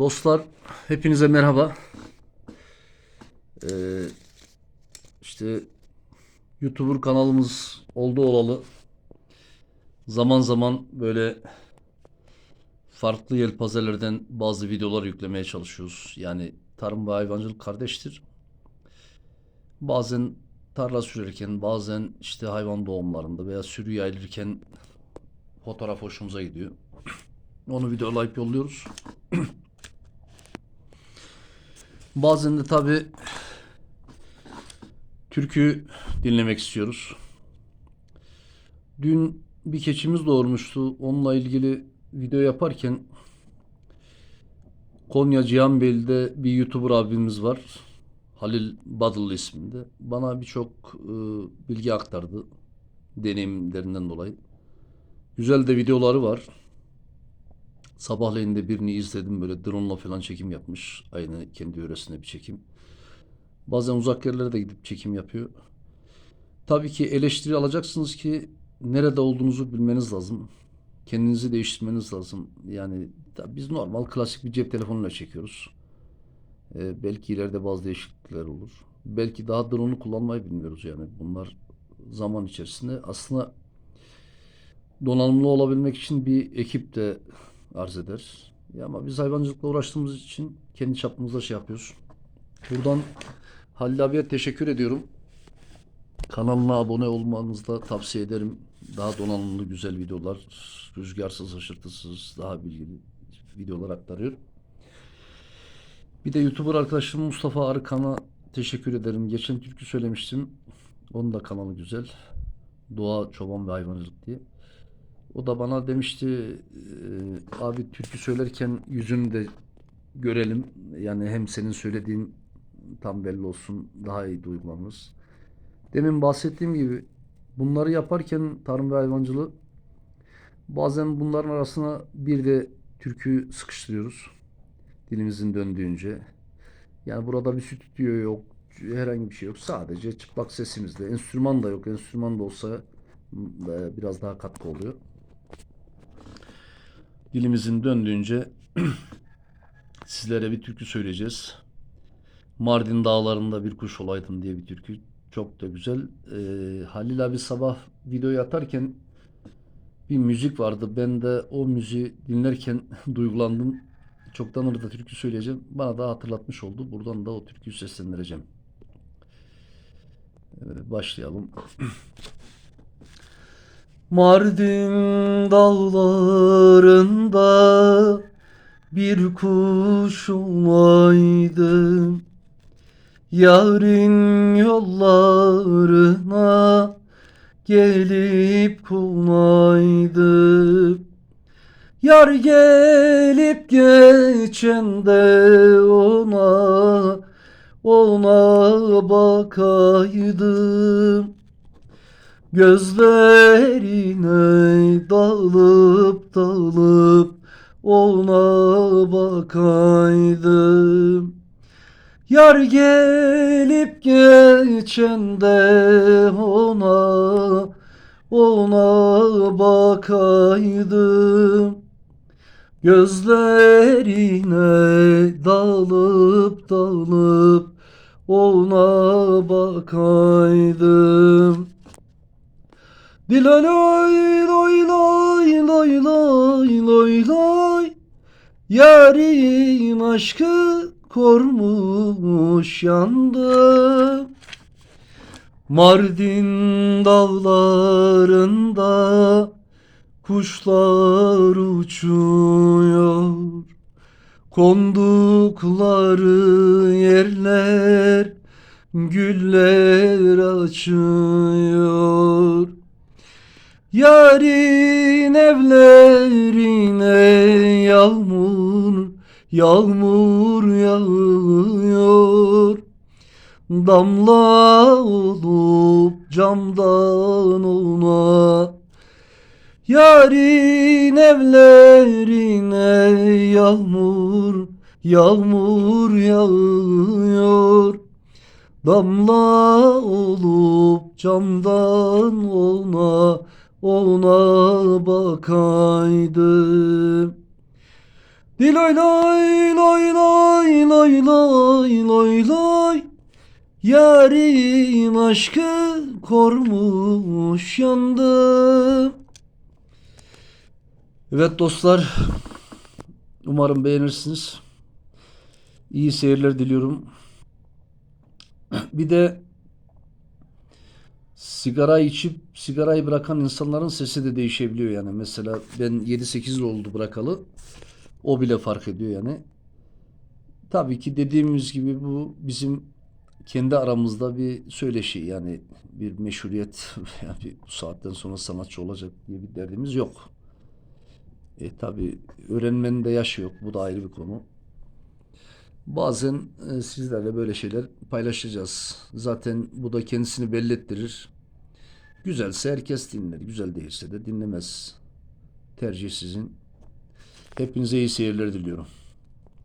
Dostlar hepinize merhaba. Ee, işte YouTuber kanalımız oldu olalı. Zaman zaman böyle farklı yelpazelerden bazı videolar yüklemeye çalışıyoruz. Yani tarım ve hayvancılık kardeştir. Bazen tarla sürerken, bazen işte hayvan doğumlarında veya sürü yayılırken fotoğraf hoşumuza gidiyor. Onu videolayıp yolluyoruz. Bazen de tabi türkü dinlemek istiyoruz. Dün bir keçimiz doğurmuştu. Onunla ilgili video yaparken Konya Cihanbeyli'de bir YouTuber abimiz var. Halil Badıllı isminde. Bana birçok e, bilgi aktardı. Deneyimlerinden dolayı. Güzel de videoları var. Sabahleyin de birini izledim böyle drone'la falan çekim yapmış. Aynı kendi yöresinde bir çekim. Bazen uzak yerlere de gidip çekim yapıyor. Tabii ki eleştiri alacaksınız ki nerede olduğunuzu bilmeniz lazım. Kendinizi değiştirmeniz lazım. Yani biz normal klasik bir cep telefonuyla çekiyoruz. Ee, belki ileride bazı değişiklikler olur. Belki daha drone'u kullanmayı bilmiyoruz yani. Bunlar zaman içerisinde aslında donanımlı olabilmek için bir ekip de arz eder. Ya ama biz hayvancılıkla uğraştığımız için kendi çapımızda şey yapıyoruz. Buradan Halil abiye teşekkür ediyorum. Kanalına abone olmanızı da tavsiye ederim. Daha donanımlı güzel videolar, rüzgarsız, hışırtısız, daha bilgili videolar aktarıyor. Bir de YouTuber arkadaşım Mustafa Arıkan'a teşekkür ederim. Geçen türkü söylemiştim. Onun da kanalı güzel. Doğa, çoban ve hayvancılık diye. O da bana demişti "Ee, abi türkü söylerken yüzünü de görelim. Yani hem senin söylediğin tam belli olsun daha iyi duygulanırız. Demin bahsettiğim gibi bunları yaparken tarım ve hayvancılığı bazen bunların arasına bir de türkü sıkıştırıyoruz. Dilimizin döndüğünce. Yani burada bir stüdyo yok. Herhangi bir şey yok. Sadece çıplak sesimizle. Enstrüman da yok. Enstrüman da olsa e, biraz daha katkı oluyor dilimizin döndüğünce sizlere bir türkü söyleyeceğiz. Mardin dağlarında bir kuş olaydım diye bir türkü. Çok da güzel. Ee, Halil abi sabah videoyu atarken bir müzik vardı. Ben de o müziği dinlerken duygulandım. Çoktan orada türkü söyleyeceğim. Bana da hatırlatmış oldu. Buradan da o türküyü seslendireceğim. Ee, başlayalım. Mardin dağlarında bir kuş olaydım. Yarın yollarına gelip konaydım. Yar gelip geçen ona ona bakaydım. Gözlerine dalıp dalıp ona bakaydım. Yar gelip geçen de ona ona bakaydım. Gözlerine dalıp dalıp ona bakaydım. Dilay loy loy loy loy loy loy. Yarim aşkı kormuş yandı Mardin dağlarında kuşlar uçuyor. Kondukları yerler güller açıyor. Yarın evlerine yağmur, yağmur yağıyor. Damla olup camdan ona. Yarın evlerine yağmur, yağmur yağıyor. Damla olup camdan ona ona bakaydım. Diloy loy loy loy loy loy loy loy Yarim aşkı kormuş yandım Evet dostlar Umarım beğenirsiniz. İyi seyirler diliyorum. Bir de sigara içip sigarayı bırakan insanların sesi de değişebiliyor yani. Mesela ben 7-8 yıl oldu bırakalı. O bile fark ediyor yani. Tabii ki dediğimiz gibi bu bizim kendi aramızda bir söyleşi yani bir meşruiyet yani bu saatten sonra sanatçı olacak diye bir derdimiz yok. E tabii öğrenmenin de yaşı yok. Bu da ayrı bir konu. Bazen e, sizlerle böyle şeyler paylaşacağız. Zaten bu da kendisini belli ettirir. Güzelse herkes dinler. Güzel değilse de dinlemez. Tercih sizin. Hepinize iyi seyirler diliyorum.